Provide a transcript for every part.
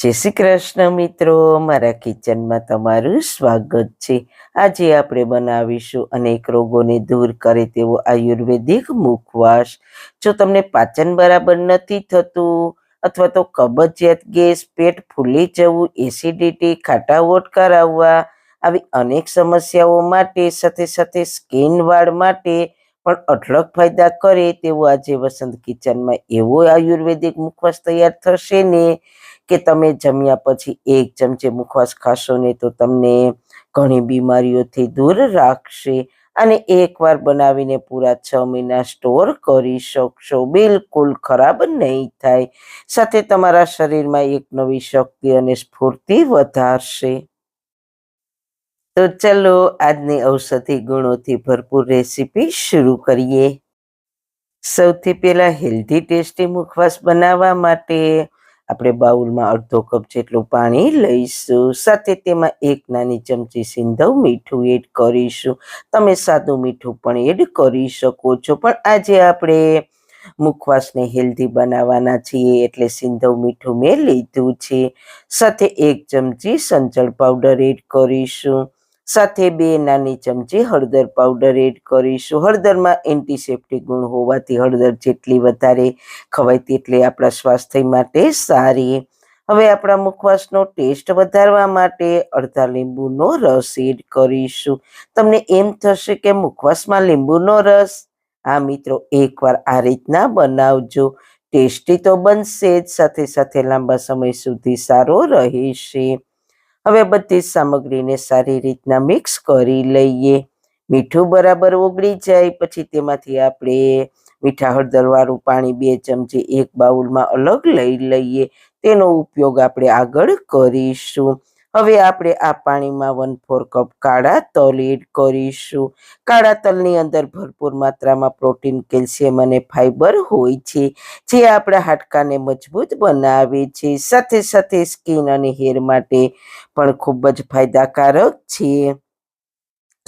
જય શ્રી કૃષ્ણ મિત્રો. મારા કિચનમાં તમારું સ્વાગત છે. આજે આપણે બનાવીશું અનેક રોગોને દૂર કરે તેવો આયુર્વેદિક મુખવાસ. જો તમને પાચન બરાબર નથી થતું અથવા તો કબજિયાત ગેસ, પેટ ફૂલી જવું, એસિડિટી, ખાટા ઓટકાર આવવા આવી અનેક સમસ્યાઓ માટે, સાથે સાથે સ્કિન વાળ માટે પણ અઢળક ફાયદા કરે તેવો આજે વસંત કિચનમાં એવો આયુર્વેદિક મુખવાસ તૈયાર થશે ને કે તમે જમ્યા પછી એક ચમચે મુખવાસ ખાશો ને તો તમને ઘણી બીમારીઓથી દૂર રાખશે. અને એકવાર બનાવીને પૂરા છ મહિના સ્ટોર કરી શકશો. બિલકુલ ખરાબ નહીં થાય. સાથે તમારા શરીરમાં એક નવી શક્તિ અને સ્ફૂર્તિ વધારશે. તો ચલો આજની ઔષધિ ગુણોથી ભરપૂર રેસીપી શરૂ કરીએ. સૌથી પહેલા હેલ્ધી ટેસ્ટી મુખવાસ બનાવવા માટે આપણે બાઉલમાં અડધો કપ જેટલું પાણી લઈશું. સાથે તેમાં એક નાની ચમચી સિંધવ મીઠું એડ કરીશું. તમે સાદું મીઠું પણ એડ કરી શકો છો. પણ આજે આપણે મુખવાસને હેલ્ધી બનાવવાના છીએ એટલે સિંધવ મીઠું મેં લીધું છે. સાથે એક ચમચી સંચળ પાવડર એડ કરીશું. સાથે બે નાની ચમચી હળદર પાવડર એડ કરીશું. હળદરમાં એન્ટીસેપ્ટિક ગુણ હોવાથી હળદર જેટલી વધારે ખવાય તેટલી આપણા સ્વાસ્થ્ય માટે સારી. હવે આપણા મુખવાસનો ટેસ્ટ વધારવા માટે અડધા લીંબુનો રસ એડ કરીશું. તમને એમ થશે કે મુખવાસમાં લીંબુનો રસ? આ મિત્રો, એકવાર આ રીતના બનાવજો. ટેસ્ટી તો બનશે જ, સાથે સાથે લાંબા સમય સુધી સારો રહેશે. હવે બધી સામગ્રીને સારી રીતના મિક્સ કરી લઈએ. મીઠું બરાબર ઓગળી જાય, પછી તેમાંથી આપણે મીઠા હળદરવાળું પાણી બે ચમચી એક બાઉલમાં અલગ લઈ લઈએ. તેનો ઉપયોગ આપણે આગળ કરીશું. હવે આપણે આ પાણીમાં વન ફોર કપ કાળા તલ એડ કરીશું. કાળા તલની અંદર ભરપૂર માત્રામાં પ્રોટીન કેલ્શિયમ અને ફાઈબર હોય છે, જે આપણા હાડકાને મજબૂત બનાવે છે. સાથે સાથે સ્કિન અને હેર માટે પણ ખૂબ જ ફાયદાકારક છે.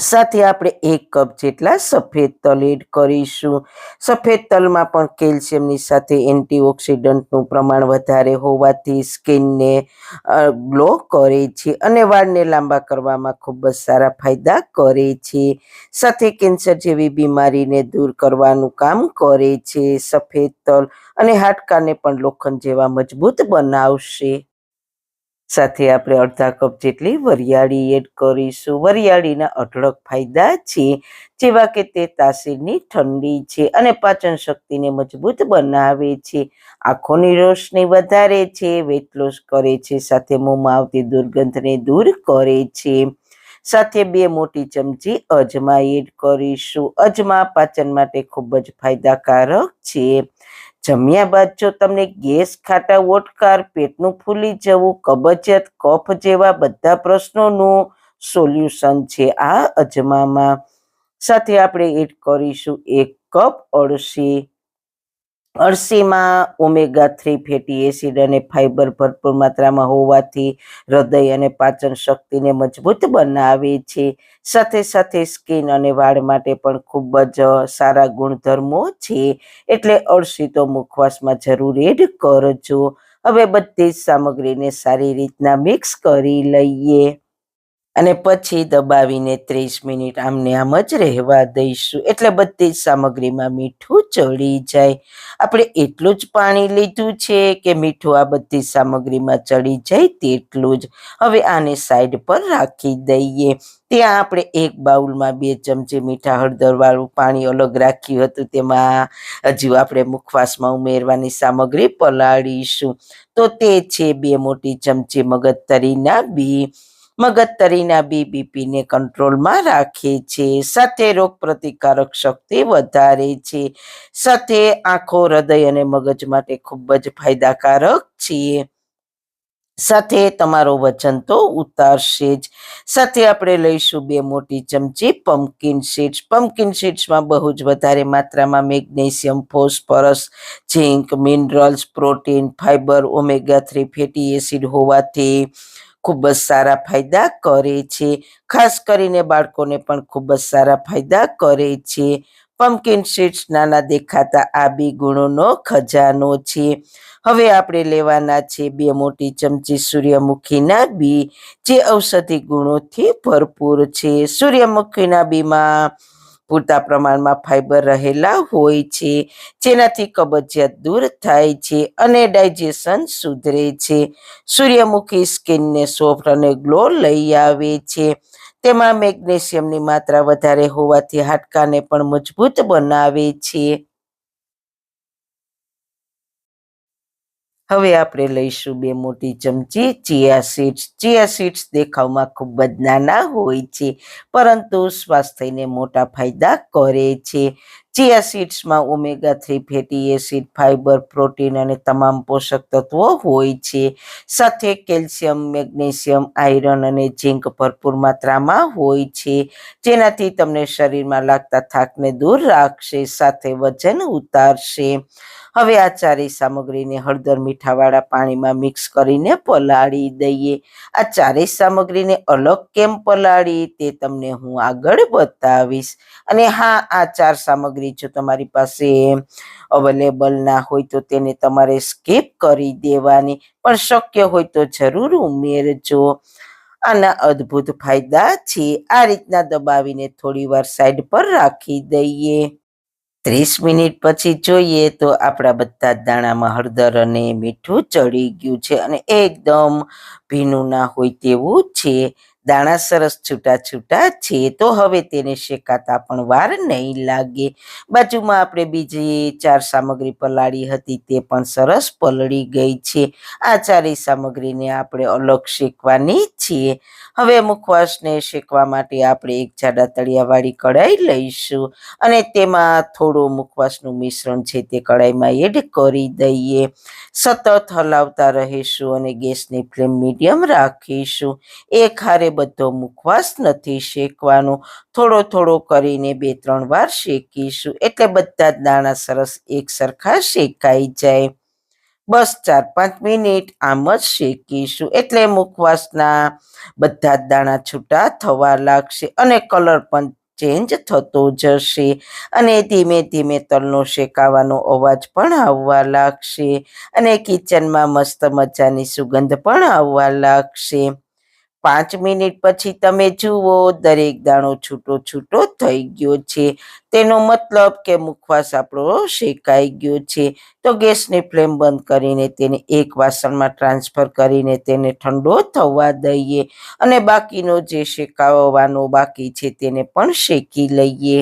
સાથે આપણે એક કપ જેટલા સફેદ તલ એડ કરીશું. સફેદ તલમાં પણ કેલ્શિયમની સાથે એન્ટીઓક્સિડન્ટનું પ્રમાણ વધારે હોવાથી સ્કિનને ગ્લો કરે છે અને વાળને લાંબા કરવામાં ખૂબ જ સારા ફાયદા કરે છે. સાથે કેન્સર જેવી બીમારીને દૂર કરવાનું કામ કરે છે. સફેદ તલ અને હાડકાને પણ લોખંડ જેવા મજબૂત બનાવશે. સાથે આપણે અડધા કપ જેટલી વરિયાળી એડ કરીશું. વરિયાળીના અઢળક ફાયદા છે, જેવા કે તે તાસીરની ઠંડી છે અને પાચન શક્તિને મજબૂત બનાવે છે. આંખોની રોશની વધારે છે, વેટ લોસ કરે છે, સાથે મોંમાં આવતી દુર્ગંધને દૂર કરે છે. સાથે બે મોટી ચમચી અજમા એડ કરીશું. અજમા પાચન માટે ખૂબ જ ફાયદાકારક છે. જમ્યા બાદ જો તમને ગેસ ખાટા ઓટકાર, પેટનું ફૂલી જવું, કબજિયાત, કફ જેવા બધા પ્રશ્નોનું સોલ્યુશન છે આ અજમામાં. સાથે આપણે એડ કરીશું એક કપ અળસી અળસીમાં ઓમેગા થ્રી ફેટી એસિડ અને ફાઇબર ભરપૂર માત્રામાં હોવાથી હૃદય અને પાચન શક્તિને મજબૂત બનાવે છે. સાથે સાથે સ્કિન અને વાળ માટે પણ ખૂબ જ સારા ગુણધર્મો છે. એટલે અળસી તો મુખવાસમાં જરૂર એડ કરજો. હવે બધી જ સામગ્રીને સારી રીતના મિક્સ કરી લઈએ. અને પછી દબાવીને ત્રીસ મિનિટ આમને આમ જ રહેવા દઈશું. એટલે બધી જ સામગ્રીમાં મીઠું ચડી જાય. આપણે એટલું જ પાણી લીધું છે કે મીઠું આ બધી સામગ્રીમાં ચડી જાય તેટલું જ. હવે આને સાઈડ પર રાખી દઈએ. ત્યાં આપણે એક બાઉલમાં બે ચમચી મીઠા હળદરવાળું પાણી અલગ રાખ્યું હતું. તેમાં હજુ આપણે મુખવાસમાં ઉમેરવાની સામગ્રી પલાળીશું. તો તે છે બે મોટી ચમચી મગજતરીના બી મગજતરીના બીબીપીને કંટ્રોલમાં રાખે છે. સાથે રોગ પ્રતિકારક શક્તિ વધારે છે. સાથે આંખો, હૃદય અને મગજ માટે ખૂબ જ ફાયદાકારક છે. સાથે તમારો વજન તો ઉતારશે જ. સાથે આપણે લઈશું બે મોટી ચમચી પમ્પકિન સીડ્સ પમ્પકિન સીડ્સમાં બહુ જ વધારે માત્રામાં magnesium, phosphorus, zinc minerals protein fibre omega three fatty acid હોવાથી ખૂબ જ સારા ફાયદા કરે છે. ખાસ કરીને બાળકોને પણ ખૂબ જ સારા ફાયદા કરે છે. પમ્પકિન સીડ્સ નાના દેખાતા આ બી ગુણોનો ખજાનો છે. હવે આપણે લેવાના છે બે મોટી ચમચી સૂર્યમુખીના બી, જે ઔષધિ ગુણોથી ભરપૂર છે. સૂર્યમુખીના બીમાં પૂરતા પ્રમાણમાં ફાઈબર રહેલા હોય છે, જેનાથી કબજિયાત દૂર થાય છે અને ડાયજેશન સુધરે છે. સૂર્યમુખી સ્કિનને સોફ્ટ અને ગ્લો લઈ આવે છે. તેમાં મેગ્નેશિયમની માત્રા વધારે હોવાથી હાડકાને પણ મજબૂત બનાવે છે. હવે આપણે લઈશું બે મોટી ચમચી ચિયા સીડ્સ. ચિયા સીડ્સ દેખાવમાં ખૂબ જ નાના હોય છે, પરંતુ સ્વાસ્થ્યને મોટા ફાયદા કરે છે. Chia સીડ્સમાં omega three fatty acid, fibre, protein અને તમામ પોષક તત્વો હોય છે. સાથે કેલ્શિયમ, મેગ્નેશિયમ, આયરન અને ઝીંક ભરપૂર માત્રામાં હોય છે. જેનાથી તમને શરીરમાં લાગતા થાકને દૂર રાખશે, સાથે વજન ઉતારશે. હવે આ ચારેય સામગ્રીને હળદર મીઠાવાળા પાણીમાં મિક્સ કરીને પલાળી દઈએ. આ ચારેય સામગ્રીને અલગ કેમ પલાળી તે તમને હું આગળ બતાવીશ. અને હા, આ ચાર સામગ્રી જો તમારી પાસે અવેલેબલ ના હોય તો તેને તમારે સ્કીપ કરી દેવાની. પણ શક્ય હોય તો જરૂર ઉમેરજો. આના અદ્ભુત ફાયદા છે. આ રીતના દબાવીને થોડી વાર સાઈડ પર રાખી દઈએ. ત્રીસ મિનિટ પછી જોઈએ તો આપણા બધા દાણામાં હળદર અને મીઠું ચડી ગયું છે અને એકદમ ભીનું ના હોય તેવું છે. દાણા સરસ છૂટા છૂટા છે, તો હવે તેને શેકાતા પણ વાર નહીં લાગે. બાજુમાં આપણે બીજી ચાર સામગ્રી પલાળી હતી, તે પણ સરસ પલળી ગઈ છે. આ ચારેય સામગ્રીને આપણે અલગ શેકવાની છીએ હવે મુખવાસને શેકવા માટે આપણે એક જાડા તળિયાવાળી કઢાઈ લઈશું અને તેમાં થોડું મુખવાસનું મિશ્રણ છે, તે કઢાઈમાં એડ કરી દઈએ. સતત હલાવતા રહીશું અને ગેસની ફ્લેમ મીડિયમ રાખીશું. એક હારે બધો મુખવાસ નથી શેકવાનો. થોડો થોડો કરીને બે ત્રણ વાર શેકીશું. એટલે બધા જ દાણા સરસ એક સરખા શેકાઈ જાય. બસ ચાર પાંચ મિનિટ આમ જ શેકીશું. એટલે મુખવાસના બધા જ દાણા છૂટા થવા લાગશે અને કલર પણ ચેન્જ થતો જશે. અને ધીમે ધીમે તલનો શેકાવાનો અવાજ પણ આવવા લાગશે. અને કિચનમાં મસ્ત મજાની સુગંધ પણ આવવા લાગશે. પાંચ મિનિટ પછી તમે જુઓ, દરેક દાણો છૂટો છૂટો થઈ ગયો છે. તેનો મતલબ કે મુખવાસ આપણો શેકાઈ ગયો છે. તો ગેસની ફ્લેમ બંધ કરીને તેને એક વાસણમાં ટ્રાન્સફર કરીને તેને ઠંડો થવા દઈએ અને બાકીનો જે શેકાવવાનો બાકી છે તેને પણ શેકી લઈએ.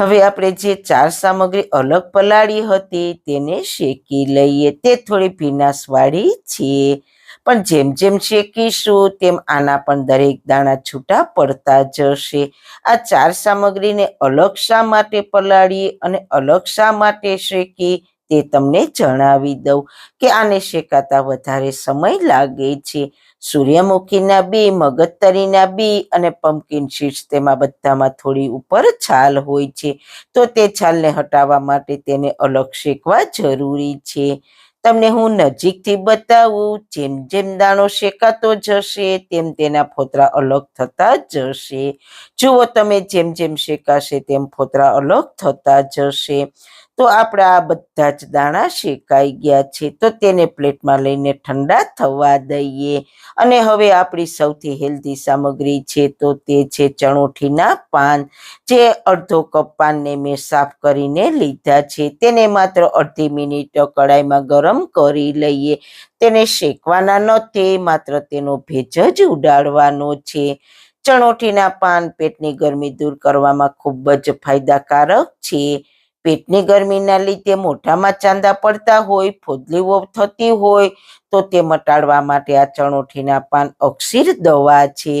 હવે આપણે જે ચાર સામગ્રી અલગ પલાળી હતી તેને શેકી લઈએ. તે થોડી ભીનાશવાળી છે. પણ જેમ જેમ શેકીશું, તેમ આના પણ દરેક દાણા છૂટા પડતા જશે. આ ચાર સામગ્રીને અલગ શા માટે પલાળી અને અલગ શા માટે શેકી તે તમને જણાવી દઉં કે આને શેકાતા વધારે સમય લાગે છે. સૂર્યમુખીના બી, મગજતરીના બી અને પમ્પકિન સીડ્સ તેમાં બધામાં થોડી ઉપર છાલ હોય છે. તો તે છાલને હટાવવા માટે તેને અલગ શેકવા જરૂરી છે. તમને હું નજીકથી બતાવું, જેમ જેમ દાણો શેકાતો જશે, તેમ તેના ફોતરા અલગ થતા જશે. જુઓ તમે જેમ જેમ શેકાશે તેમ ફોતરા અલગ થતા જશે. તો આપણા આ બધા જ દાણા શેકાઈ ગયા છે. તો તેને પ્લેટમાં લઈને ઠંડા થવા દઈએ. અને હવે આપણી સૌથી હેલ્ધી સામગ્રી છે તો તે છે ચણોઠીના પાન, જે અડધો કપ પાનને મેં સાફ કરીને લીધા છે. તેને માત્ર અડધી મિનિટ કડાઈમાં ગરમ કરી લઈએ. તેને શેકવાના નથી, માત્ર તેનો ભેજ જ ઉડાડવાનો છે. ચણોઠીના પાન પેટની ગરમી દૂર કરવામાં ખૂબ જ ફાયદાકારક છે. પેટની ગરમીના લીધે મોઢામાં ચાંદા પડતા હોય, ફોદલીઓ થતી હોય, તો તે મટાડવા માટે આ ચણોઠીના પાન અક્ષીર દવા છે.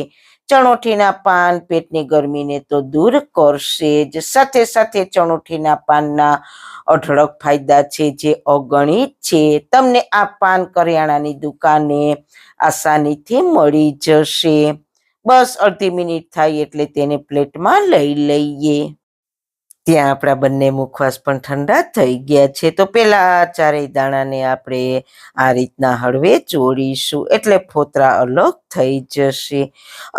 ચણોઠીના પાન પેટની ગરમીને તો દૂર કરશે જ. સાથે સાથે ચણોઠીના પાનના અઢળક ફાયદા છે જે અગણિત છે. તમને આ પાન કરિયાણાની દુકાને આસાનીથી મળી જશે. બસ અડધી મિનિટ થાય એટલે તેને પ્લેટમાં લઈ લઈએ. ત્યાં આપણા બંને મુખવાસ પણ ઠંડા થઈ ગયા છે. તો પેલા ચારેય દાણાને આપણે આ રીતના હળવે ચોળીશું એટલે ફોતરા અલગ થઈ જશે.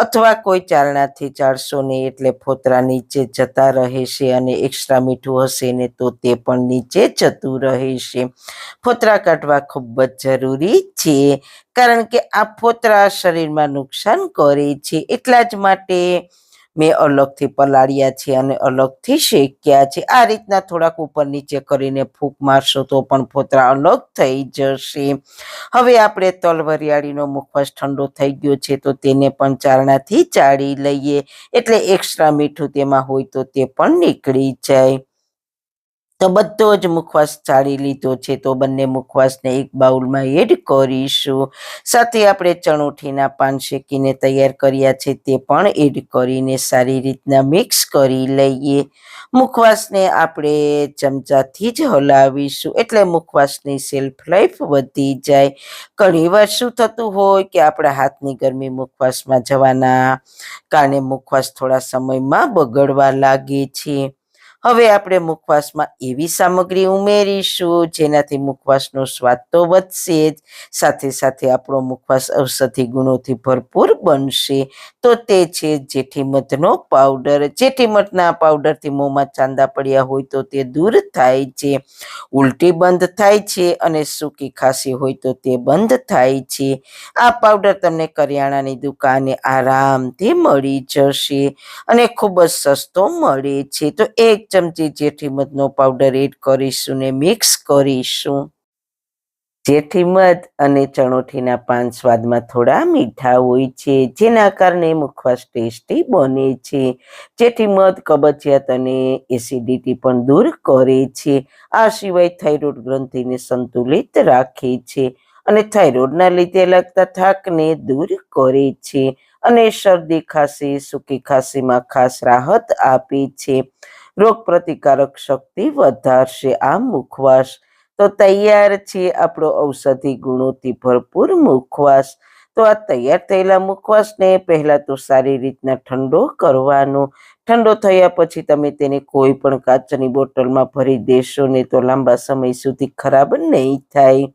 અથવા કોઈ ચારણાથી ચાળશો ને એટલે ફોતરા નીચે જતા રહેશે અને એક્સ્ટ્રા મીઠું હશે ને તો તે પણ નીચે જતું રહેશે. ફોતરા કાઢવા ખૂબ જ જરૂરી છે, કારણ કે આ ફોતરા શરીરમાં નુકસાન કરે છે. એટલા જ માટે મેં અલગથી પલાળ્યા છે અને અલગથી શેક્યા છે. આ રીતના થોડાક ઉપર નીચે કરીને ફૂંક મારશો તો પણ ફોતરા અલગ થઈ જશે. હવે આપણે તલ વરિયાળીનો મુખવાસ ઠંડો થઈ ગયો છે તો તેને પણ ચારણાથી ચાળી લઈએ. એટલે એક્સ્ટ્રા મીઠું તેમાં હોય તો તે પણ નીકળી જાય. તો બધો જ મુખવાસ ચાળી લીધો છે. તો બંને મુખવાસને એક બાઉલમાં એડ કરીશું. સાથે આપણે ચણોઠીના પાન શેકીને તૈયાર કર્યા છે તે પણ એડ કરીને સારી રીતના મિક્સ કરી લઈએ. મુખવાસને આપણે ચમચાથી જ હલાવીશું. એટલે મુખવાસની સેલ્ફ લાઈફ વધી જાય. ઘણી વાર શું થતું હોય કે આપણા હાથની ગરમી મુખવાસમાં જવાના કારણે મુખવાસ થોડા સમયમાં બગડવા લાગે છે. હવે આપણે મુખવાસમાં એવી સામગ્રી ઉમેરીશું, જેનાથી મુખવાસનો સ્વાદ તો વધશે જ. સાથે સાથે આપણો મુખવાસ ઔષધિ ગુણોથી ભરપૂર બનશે. તો તે છે જેઠીમધનો પાવડર. જેઠીમધના પાવડરથી મોંમાં ચાંદા પડ્યા હોય તો તે દૂર થાય છે. ઉલટી બંધ થાય છે અને સૂકી ખાંસી હોય તો તે બંધ થાય છે. આ પાવડર તમને કરિયાણાની દુકાને આરામથી મળી જશે અને ખૂબ જ સસ્તો મળે છે. તો એક ચમચી જેઠી મધનો પાવડર એડ કરીશું ને મિક્સ કરીશું. જેઠી મધ અને ચણોઠીના પાન સ્વાદમાં થોડા મીઠા હોય છે, જેના કારણે મુખવાસ ટેસ્ટી બને છે. જેથી મધ, કબજિયાત અને એસિડિટી પણ દૂર કરે છે. આ સિવાય થાઇરોઇડ ગ્રંથિને સંતુલિત રાખે છે અને થાઇરોઇડના લીધે લાગતા થાકને દૂર કરે છે અને શરદી ખાંસી, સૂકી ખાંસીમાં ખાસ રાહત આપે છે. રોગ પ્રતિકારક શક્તિ વધારશે. આ મુખવાસ તો તૈયાર છે. આપણો ઔષધિ ગુણોથી ભરપૂર મુખવાસ. તો આ તૈયાર થયેલા મુખવાસને પહેલાં તો સારી રીતના ઠંડો કરવાનો. ઠંડો થયા પછી તમે તેને કોઈ પણ કાચની બોટલમાં ભરી દેશો ને તો લાંબા સમય સુધી ખરાબ નહીં થાય.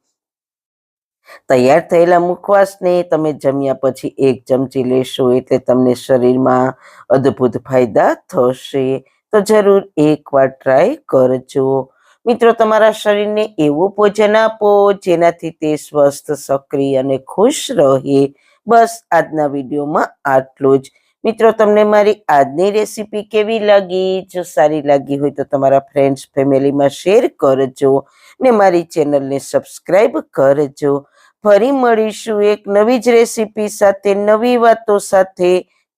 તૈયાર થયેલા મુખવાસને તમે જમ્યા પછી એક ચમચી લેશો એટલે તમને શરીરમાં અદ્ભુત ફાયદા થશે. તો જરૂર એકવાર ટ્રાય કરજો. મિત્રો, તમારા શરીરને એવું ભોજન આપો જેનાથી તે સ્વસ્થ, સક્રિય અને ખુશ રહે. બસ આજના વિડીયોમાં આટલું જ. મિત્રો, તમને મારી આજની રેસીપી કેવી લાગી? જો સારી લાગી હોય તો તમારા ફ્રેન્ડ્સ ફેમિલીમાં શેર કરજો ને મારી ચેનલને સબસ્ક્રાઈબ કરજો. ફરી મળીશું એક નવી જ રેસીપી સાથે, નવી વાતો સાથે.